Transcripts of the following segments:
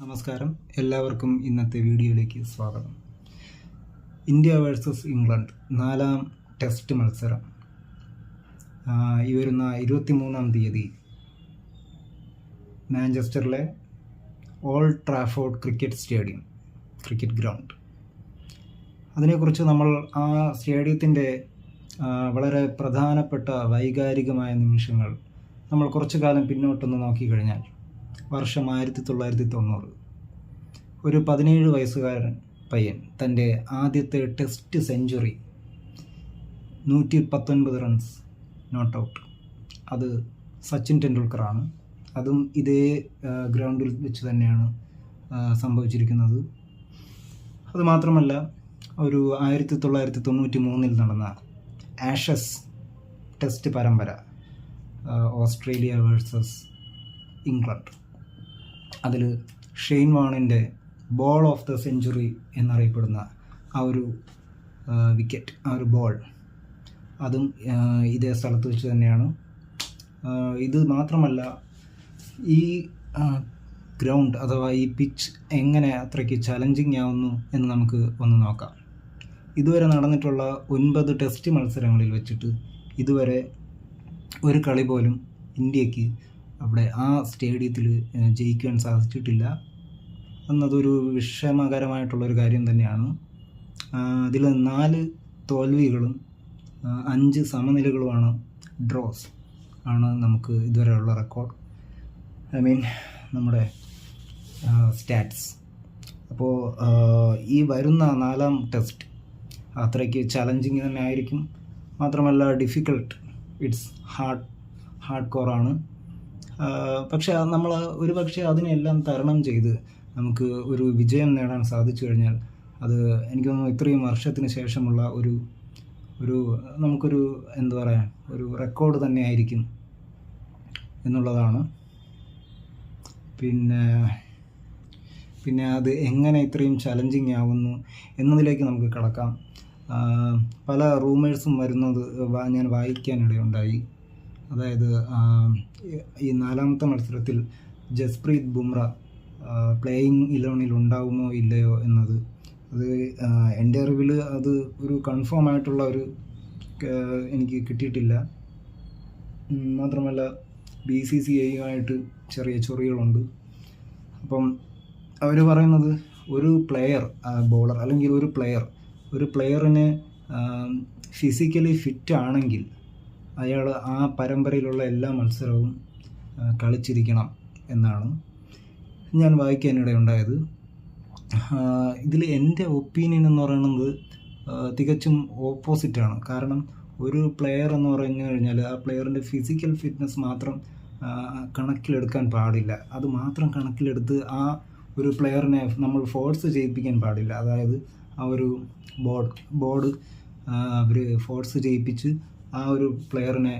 നമസ്കാരം. എല്ലാവർക്കും ഇന്നത്തെ വീഡിയോയിലേക്ക് സ്വാഗതം. ഇന്ത്യ വേഴ്സസ് ഇംഗ്ലണ്ട് നാലാം ടെസ്റ്റ് മത്സരം. ഈ വരുന്ന ഇരുപത്തിമൂന്നാം തീയതി മാഞ്ചസ്റ്ററിലെ Old Trafford cricket stadium cricket ground. അതിനെക്കുറിച്ച് നമ്മൾ ആ സ്റ്റേഡിയത്തിന്റെ വളരെ പ്രധാനപ്പെട്ട വൈകാരികമായ നിമിഷങ്ങൾ നമ്മൾ കുറച്ചു കാലം പിന്നോട്ടൊന്ന് നോക്കിക്കഴിഞ്ഞാൽ വർഷം ആയിരത്തി തൊള്ളായിരത്തി തൊണ്ണൂറ് ഒരു പതിനേഴ് വയസ്സുകാരൻ പയ്യൻ തന്റെ ആദ്യത്തെ ടെസ്റ്റ് സെഞ്ചുറി നൂറ്റി പത്തൊൻപത് റൺസ് നോട്ട് ഔട്ട് അത് സച്ചിൻ ടെണ്ടുൽക്കറാണ്. അതും ഇതേ ഗ്രൗണ്ടിൽ വെച്ച് തന്നെയാണ് സംഭവിച്ചിരിക്കുന്നത്. അതുമാത്രമല്ല ഒരു ആയിരത്തി തൊള്ളായിരത്തി തൊണ്ണൂറ്റി മൂന്നിൽ നടന്ന ആഷസ് ടെസ്റ്റ് പരമ്പര ഓസ്ട്രേലിയ വേഴ്സസ് ഇംഗ്ലണ്ട്. അതിൽ ഷെയ്ൻ വാണിന്റെ ബോൾ ഓഫ് ദ സെഞ്ചുറി എന്നറിയപ്പെടുന്ന ആ ഒരു വിക്കറ്റ് ആ ഒരു ബോൾ. അതും ഇതേ സ്ഥലത്ത് വെച്ച് തന്നെയാണ്. ഇത് മാത്രമല്ല ഈ ഗ്രൗണ്ട് അഥവാ ഈ പിച്ച് എങ്ങനെ അത്രയ്ക്ക് ചലഞ്ചിങ് ആവുന്നു എന്ന് നമുക്ക് ഒന്ന് നോക്കാം. ഇതുവരെ നടന്നിട്ടുള്ള ഒൻപത് ടെസ്റ്റ് മത്സരങ്ങളിൽ വെച്ചിട്ട് ഇതുവരെ ഒരു കളി പോലും ഇന്ത്യയ്ക്ക് അവിടെ ആ സ്റ്റേഡിയത്തിൽ ജയിക്കുവാൻ സാധിച്ചിട്ടില്ല. എന്നതൊരു വിഷമകരമായിട്ടുള്ളൊരു കാര്യം തന്നെയാണ്. അതിൽ നാല് തോൽവികളും അഞ്ച് സമനിലകളുമാണ് ഡ്രോസ് ആണ് നമുക്ക് ഇതുവരെയുള്ള റെക്കോർഡ്. ഐ മീൻ നമ്മുടെ സ്റ്റാറ്റ്സ്. അപ്പോൾ ഈ വരുന്ന നാലാം ടെസ്റ്റ് അത്രയ്ക്ക് ചലഞ്ചിങ് തന്നെ ആയിരിക്കും. മാത്രമല്ല ഡിഫിക്കൾട്ട് ഇറ്റ്സ് ഹാർഡ് ഹാർഡ് കോറാണ്. പക്ഷേ നമ്മൾ ഒരു പക്ഷേ അതിനെല്ലാം തരണം ചെയ്ത് നമുക്ക് ഒരു വിജയം നേടാൻ സാധിച്ചു കഴിഞ്ഞാൽ അത് എനിക്ക് തോന്നുന്നു ഇത്രയും വർഷത്തിന് ശേഷമുള്ള ഒരു ഒരു നമുക്കൊരു എന്താ പറയുക ഒരു റെക്കോർഡ് തന്നെ ആയിരിക്കും എന്നുള്ളതാണ്. പിന്നെ പിന്നെ അത് എങ്ങനെ ഇത്രയും ചലഞ്ചിങ് ആവുന്നു എന്നതിലേക്ക് നമുക്ക് കടക്കാം. പല റൂമേഴ്സും വരുന്നത് ഞാൻ വായിക്കാനിടയുണ്ടായി. അതായത് ഈ- നാലാമത്തെ മത്സരത്തിൽ ജസ്പ്രീത് ബുംറ പ്ലേയിങ് ഇലവനിൽ ഉണ്ടാകുമോ ഇല്ലയോ എന്നത്. അത് എന്റെ അറിവിൽ അത് ഒരു കൺഫേം ആയിട്ടുള്ള ഒരു എനിക്ക് കിട്ടിയിട്ടില്ല. മാത്രമല്ല ബി സി സി ഐയുമായിട്ട് ചെറിയ ചൊറികളുണ്ട്. അപ്പം അവർ പറയുന്നത് ഒരു പ്ലെയർ ബോളർ അല്ലെങ്കിൽ ഒരു പ്ലെയർ ഒരു പ്ലെയറിന് ഫിസിക്കലി ഫിറ്റ് ആണെങ്കിൽ അയാൾ ആ പരമ്പരയിലുള്ള എല്ലാ മത്സരവും കളിച്ചിരിക്കണം എന്നാണ് ഞാൻ വായിക്കാനിടെ ഉണ്ടായത്. ഇതിൽ എന്റെ ഒപ്പീനിയൻ എന്ന് പറയുന്നത് തികച്ചും ഓപ്പോസിറ്റാണ് കാരണം ഒരു പ്ലെയർ എന്ന് പറഞ്ഞു കഴിഞ്ഞാൽ ആ പ്ലെയറിന്റെ ഫിസിക്കൽ ഫിറ്റ്നസ് മാത്രം കണക്കിലെടുക്കാൻ പാടില്ല. അത് മാത്രം കണക്കിലെടുത്ത് ആ ഒരു പ്ലെയറിനെ നമ്മൾ ഫോഴ്സ് ചെയ്യിപ്പിക്കാൻ പാടില്ല. അതായത് ആ ഒരു ബോർഡ് ബോർഡ് അവർ ഫോഴ്സ് ചെയ്യിപ്പിച്ച് ആ ഒരു പ്ലെയറിനെ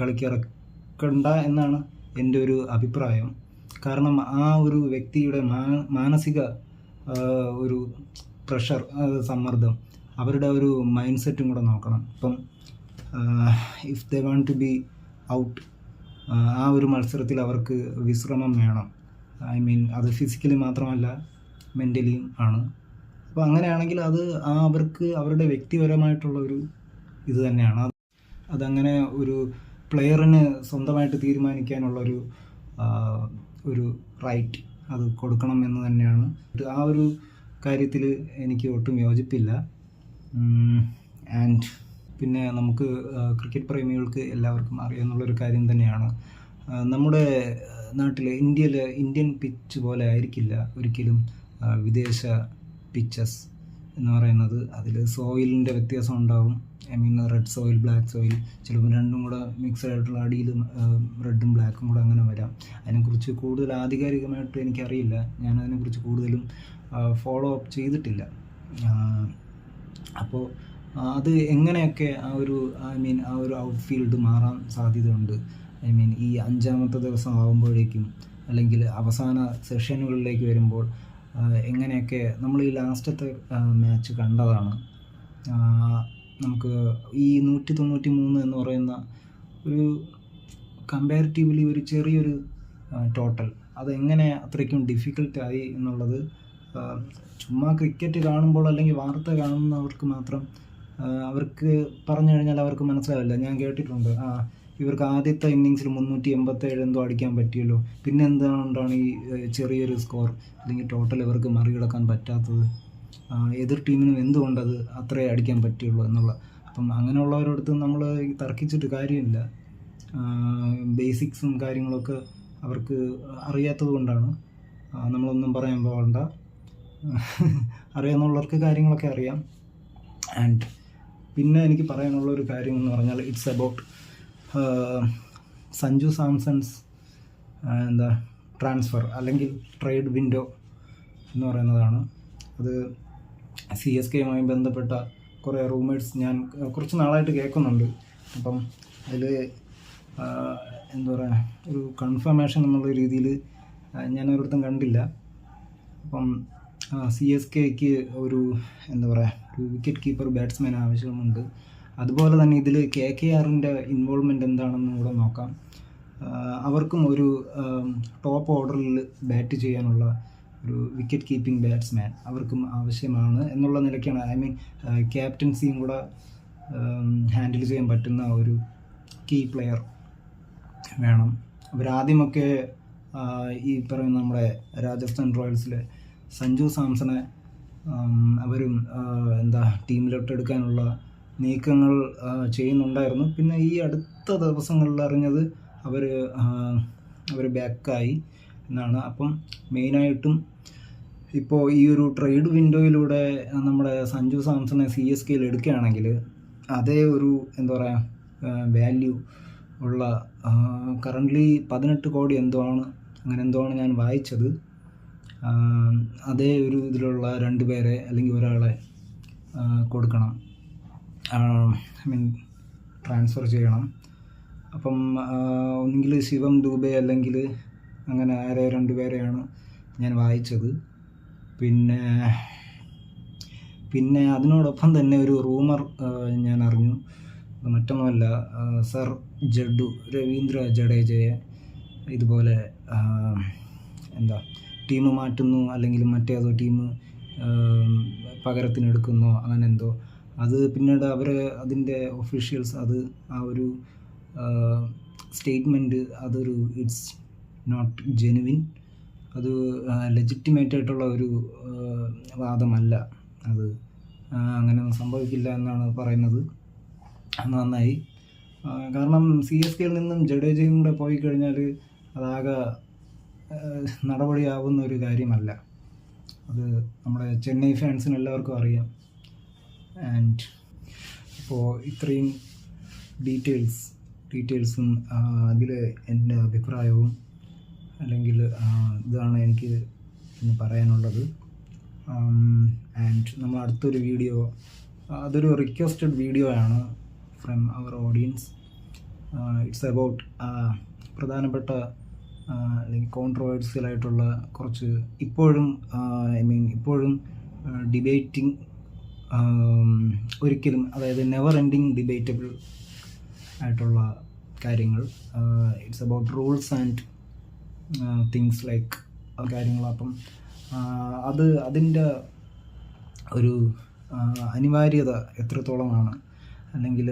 കളിക്കിറക്കണ്ട എന്നാണ് എന്റെ ഒരു അഭിപ്രായം. കാരണം ആ ഒരു വ്യക്തിയുടെ മാനസിക ഒരു പ്രഷർ സമ്മർദ്ദം അവരുടെ ഒരു മൈൻഡ് സെറ്റും കൂടെ നോക്കണം. ഇപ്പം if they want to be out ആ ഒരു മത്സരത്തിൽ അവർക്ക് വിശ്രമം വേണം. ഐ മീൻ അത് ഫിസിക്കലി മാത്രമല്ല മെന്റലിയും ആണ്. അപ്പോൾ അങ്ങനെയാണെങ്കിൽ അത് ആ അവർക്ക് അവരുടെ വ്യക്തിപരമായിട്ടുള്ള ഒരു ഇത് തന്നെയാണ്. അതങ്ങനെ ഒരു പ്ലെയറിന് സ്വന്തമായിട്ട് തീരുമാനിക്കാനുള്ള ഒരു ഒരു റൈറ്റ് അത് കൊടുക്കണം എന്ന് തന്നെയാണ്. ആ ഒരു കാര്യത്തിൽ എനിക്ക് ഒട്ടും യോജിപ്പില്ല. ആൻഡ് പിന്നെ നമുക്ക് ക്രിക്കറ്റ് പ്രേമികൾക്ക് എല്ലാവർക്കും അറിയാമെന്നുള്ളൊരു കാര്യം തന്നെയാണ്. നമ്മുടെ നാട്ടിൽ ഇന്ത്യയിൽ ഇന്ത്യൻ പിച്ച് പോലെ ആയിരിക്കില്ല ഒരിക്കലും വിദേശ പിച്ചസ് എന്ന് പറയുന്നത് അതിൽ സോയിലിന്റെ വ്യത്യാസം ഉണ്ടാവും. I mean red soil black soil ചിലപ്പോൾ രണ്ടും കൂടെ മിക്സഡ് ആയിട്ടുള്ള അടിയിൽ റെഡും ബ്ലാക്കും കൂടെ അങ്ങനെ വരാം. അതിനെക്കുറിച്ച് കൂടുതൽ ആധികാരികമായിട്ട് എനിക്കറിയില്ല. ഞാൻ അതിനെക്കുറിച്ച് കൂടുതലും ഫോളോ അപ്പ് ചെയ്തിട്ടില്ല. അപ്പോൾ അത് എങ്ങനെയൊക്കെ ആ ഒരു ഐ മീൻ ആ ഒരു ഔട്ട് ഔട്ട്ഫീൽഡ് മാറാൻ സാധ്യതയുണ്ട്? ഐ മീൻ ഈ അഞ്ചാമത്തെ ദിവസം ആകുമ്പോഴേക്കും അല്ലെങ്കിൽ അവസാന സെഷനുകളിലേക്ക് വരുമ്പോൾ എങ്ങനെയൊക്കെ നമ്മൾ ഈ ലാസ്റ്റത്തെ മാച്ച് കണ്ടതാണ്. നമുക്ക് ഈ നൂറ്റി തൊണ്ണൂറ്റി മൂന്ന് എന്ന് പറയുന്ന ഒരു കമ്പാരിറ്റീവ്ലി ഒരു ചെറിയൊരു ടോട്ടൽ അതെങ്ങനെ അത്രയ്ക്കും ഡിഫിക്കൽട്ടായി എന്നുള്ളത് ചുമ്മാ ക്രിക്കറ്റ് കാണുമ്പോൾ അല്ലെങ്കിൽ വാർത്ത കാണുന്നവർക്ക് മാത്രം അവർക്ക് പറഞ്ഞു കഴിഞ്ഞാൽ അവർക്ക് മനസ്സിലാവില്ല. ഞാൻ കേട്ടിട്ടുണ്ട്. ആ ഇവർക്ക് ആദ്യത്തെ ഇന്നിങ്സിൽ മുന്നൂറ്റി എൺപത്തേഴ് എന്തോ അടിക്കാൻ പറ്റിയല്ലോ. പിന്നെ എന്തുകൊണ്ടാണ് ഈ ചെറിയൊരു സ്കോർ അല്ലെങ്കിൽ ടോട്ടൽ ഇവർക്ക് മറികടക്കാൻ പറ്റാത്തത്? എതിർ ടീമിനും എന്തുകൊണ്ടത് അത്രേ അടിക്കാൻ പറ്റുള്ളൂ എന്നുള്ള. അപ്പം അങ്ങനെയുള്ളവരടുത്ത് നമ്മൾ തർക്കിച്ചിട്ട് കാര്യമില്ല. ബേസിക്സും കാര്യങ്ങളൊക്കെ അവർക്ക് അറിയാത്തത് കൊണ്ടാണ്. നമ്മളൊന്നും പറയാൻ പോകണ്ട. അറിയാവുന്നവർക്ക് കാര്യങ്ങളൊക്കെ അറിയാം. ആൻഡ് പിന്നെ എനിക്ക് പറയാനുള്ള ഒരു കാര്യം എന്ന് പറഞ്ഞാൽ ഇറ്റ്സ് അബൌട്ട് സഞ്ജു സാംസൺസ് എന്താ ട്രാൻസ്ഫർ അല്ലെങ്കിൽ ട്രേഡ് വിൻഡോ എന്ന് പറയുന്നതാണ്. അത് സി എസ് കെയുമായി ബന്ധപ്പെട്ട കുറേ റൂമേഴ്സ് ഞാൻ കുറച്ച് നാളായിട്ട് കേൾക്കുന്നുണ്ട്. അപ്പം അതിൽ എന്താ പറയുക ഒരു കൺഫർമേഷൻ എന്നുള്ള രീതിയിൽ ഞാൻ ഒരിടത്തും കണ്ടില്ല. അപ്പം സി എസ് കെക്ക് ഒരു എന്താ പറയുക ഒരു വിക്കറ്റ് കീപ്പർ ബാറ്റ്സ്മാൻ ആവശ്യമുണ്ട്. അതുപോലെ തന്നെ ഇതിൽ കെ കെ ആറിന്റെ ഇൻവോൾവ്മെന്റ് എന്താണെന്ന് കൂടെ നോക്കാം. അവർക്കും ഒരു ടോപ്പ് ഓർഡറിൽ ബാറ്റ് ചെയ്യാനുള്ള ഒരു വിക്കറ്റ് കീപ്പിംഗ് ബാറ്റ്സ്മാൻ അവർക്കും ആവശ്യമാണ് എന്നുള്ള നിലയ്ക്കാണ്. ഐ മീൻ ക്യാപ്റ്റൻസിയും കൂടെ ഹാൻഡിൽ ചെയ്യാൻ പറ്റുന്ന ഒരു കീ പ്ലെയർ വേണം. അവരാദ്യമൊക്കെ ഈ പറയുന്ന നമ്മുടെ രാജസ്ഥാൻ റോയൽസിലെ സഞ്ജു സാംസണെ അവരും എന്താ ടീമിലോട്ട് എടുക്കാനുള്ള നീക്കങ്ങൾ ചെയ്യുന്നുണ്ടായിരുന്നു. പിന്നെ ഈ അടുത്ത ദിവസങ്ങളിൽ അറിഞ്ഞത് അവർ അവർ ബാക്കായി എന്നാണ്. അപ്പം മെയിനായിട്ടും ഇപ്പോൾ ഈ ഒരു ട്രേഡ് വിൻഡോയിലൂടെ നമ്മുടെ സഞ്ജു സാംസണെ സി എസ് കെയിൽ എടുക്കുകയാണെങ്കിൽ അതേ ഒരു എന്താ പറയുക വാല്യൂ ഉള്ള കറന്റ്ലി പതിനെട്ട് കോടി എന്തോ ആണ് അങ്ങനെ എന്തോ ആണ് ഞാൻ വായിച്ചത് അതേ ഒരു ഇതിലുള്ള രണ്ട് പേരെ അല്ലെങ്കിൽ ഒരാളെ കൊടുക്കണം. ഐ മീൻ ട്രാൻസ്ഫർ ചെയ്യണം. അപ്പം ഒന്നുകിൽ ശിവം ദൂബെ അല്ലെങ്കിൽ അങ്ങനെ ആരെ രണ്ട് പേരെയാണ് ഞാൻ വായിച്ചത്. പിന്നെ പിന്നെ അതിനോടൊപ്പം തന്നെ ഒരു റൂമർ ഞാൻ അറിഞ്ഞു. മറ്റൊന്നുമല്ല സർ ജഡു രവീന്ദ്ര ജഡേജയെ ഇതുപോലെ എന്താ ടീം മാറ്റുന്നു അല്ലെങ്കിൽ മറ്റേതോ ടീം പകരത്തിനെടുക്കുന്നോ അങ്ങനെ എന്തോ. അത് പിന്നീട് അവർ അതിന്റെ ഒഫീഷ്യൽസ് അത് ആ ഒരു സ്റ്റേറ്റ്മെന്റ് അതൊരു ഇറ്റ്സ് നോട്ട് ജെനുവിൻ അത് ലെജിറ്റിമേറ്റ് ആയിട്ടുള്ള ഒരു വാദമല്ല അത്. അങ്ങനെ അങ്ങനെയൊന്നും സംഭവിക്കില്ല എന്നാണ് പറയുന്നത്. നന്നായി. കാരണം സി എസ് കെയിൽ നിന്നും ജഡേജയും കൂടെ പോയി കഴിഞ്ഞാൽ അതാകെ നടപടിയാവുന്ന ഒരു കാര്യമല്ല. അത് നമ്മുടെ ചെന്നൈ ഫാൻസിന് എല്ലാവർക്കും അറിയാം. ആൻഡ് അപ്പോൾ ഇത്രയും ഡീറ്റെയിൽസ് ഡീറ്റെയിൽസും അതിൽ എന്റെ അഭിപ്രായവും അല്ലെങ്കിൽ ഇതാണ് എനിക്ക് ഇന്ന് പറയാനുള്ളത്. ആൻഡ് നമ്മൾ അടുത്തൊരു വീഡിയോ അതൊരു റിക്വസ്റ്റഡ് വീഡിയോ ആണ് from our audience it's about പ്രധാനപ്പെട്ട അല്ലെങ്കിൽ കോൺട്രവേഴ്സ്യൽ ആയിട്ടുള്ള കുറച്ച് ഇപ്പോഴും ഐ മീൻ ഇപ്പോഴും ഡിബേറ്റിംഗ് ഒരിക്കലും അതായത് നെവർ എൻഡിങ് ഡിബേറ്റബിൾ ആയിട്ടുള്ള കാര്യങ്ങൾ it's about rules and things like കാര്യങ്ങൾ. അപ്പം അത് അതിന്റെ ഒരു അനിവാര്യത എത്രത്തോളമാണ്? അല്ലെങ്കിൽ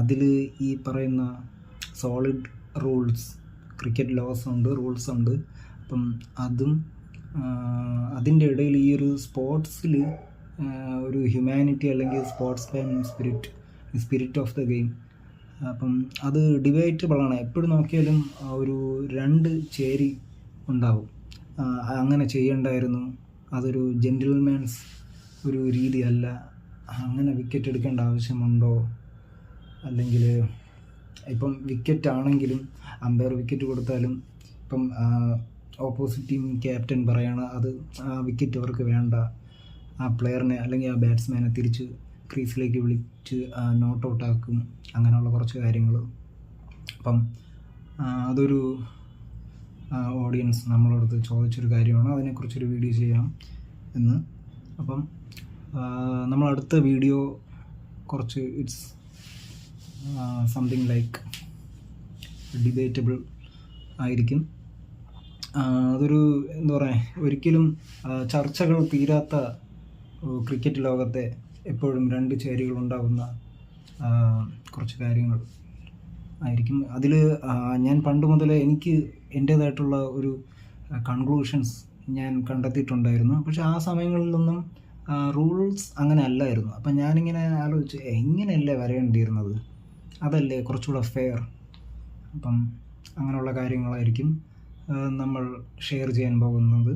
അതിൽ ഈ പറയുന്ന സോളിഡ് റൂൾസ് ക്രിക്കറ്റ് ലോസ് ഉണ്ട് റൂൾസ് ഉണ്ട്. അപ്പം അതും അതിന്റെ ഇടയിൽ ഈ ഒരു സ്പോർട്സിൽ ഒരു ഹ്യൂമാനിറ്റി അല്ലെങ്കിൽ sportsman spirit spirit of the game അപ്പം അത് ഡിബേറ്റബിളാണ് എപ്പോഴും നോക്കിയാലും ഒരു രണ്ട് ചേരി ഉണ്ടാവും. അങ്ങനെ ചെയ്യണ്ടായിരുന്നു. അതൊരു ജെന്റിൽമാൻസ് ഒരു രീതിയല്ല. അങ്ങനെ വിക്കറ്റ് എടുക്കേണ്ട ആവശ്യമുണ്ടോ? അല്ലെങ്കിൽ ഇപ്പം വിക്കറ്റ് ആണെങ്കിലും അമ്പയർ വിക്കറ്റ് കൊടുത്താലും ഇപ്പം ഓപ്പോസിറ്റ് ടീം ക്യാപ്റ്റൻ പറയാണ് അത് ആ വിക്കറ്റ് അവർക്ക് വേണ്ട. ആ പ്ലെയറിനെ അല്ലെങ്കിൽ ആ ബാറ്റ്സ്മാനെ തിരിച്ച് ക്രീസിലേക്ക് വിളിച്ച് നോട്ട് ഔട്ട് ആക്കും അങ്ങനെയുള്ള കുറച്ച് കാര്യങ്ങൾ അപ്പം അതൊരു ഓഡിയൻസ് നമ്മളടുത്ത് ചോദിച്ചൊരു കാര്യമാണ്. അതിനെക്കുറിച്ചൊരു വീഡിയോ ചെയ്യാം എന്ന്. അപ്പം നമ്മളടുത്ത വീഡിയോ കുറച്ച് ഇറ്റ്സ് സംതിങ് ലൈക്ക് ഡിബേറ്റബിൾ ആയിരിക്കും. അതൊരു എന്താ പറയുക ഒരിക്കലും ചർച്ചകൾ തീരാത്ത ക്രിക്കറ്റ് ലോകത്തെ എപ്പോഴും രണ്ട് ചേരികൾ ഉണ്ടാകുന്ന കുറച്ച് കാര്യങ്ങൾ ആയിരിക്കും. അതിൽ ഞാൻ പണ്ട് മുതലേ എനിക്ക് എന്റേതായിട്ടുള്ള ഒരു കൺക്ലൂഷൻസ് ഞാൻ കണ്ടെത്തിയിട്ടുണ്ടായിരുന്നു. പക്ഷെ ആ സമയങ്ങളിൽ നിന്നും റൂൾസ് അങ്ങനെ അല്ലായിരുന്നു. അപ്പം ഞാനിങ്ങനെ ആലോചിച്ച് എങ്ങനെയല്ലേ വരേണ്ടിയിരുന്നത്? അതല്ലേ കുറച്ചുകൂടെ ഫെയർ അപ്പം അങ്ങനെയുള്ള കാര്യങ്ങളായിരിക്കും നമ്മൾ ഷെയർ ചെയ്യാൻ പോകുന്നത്.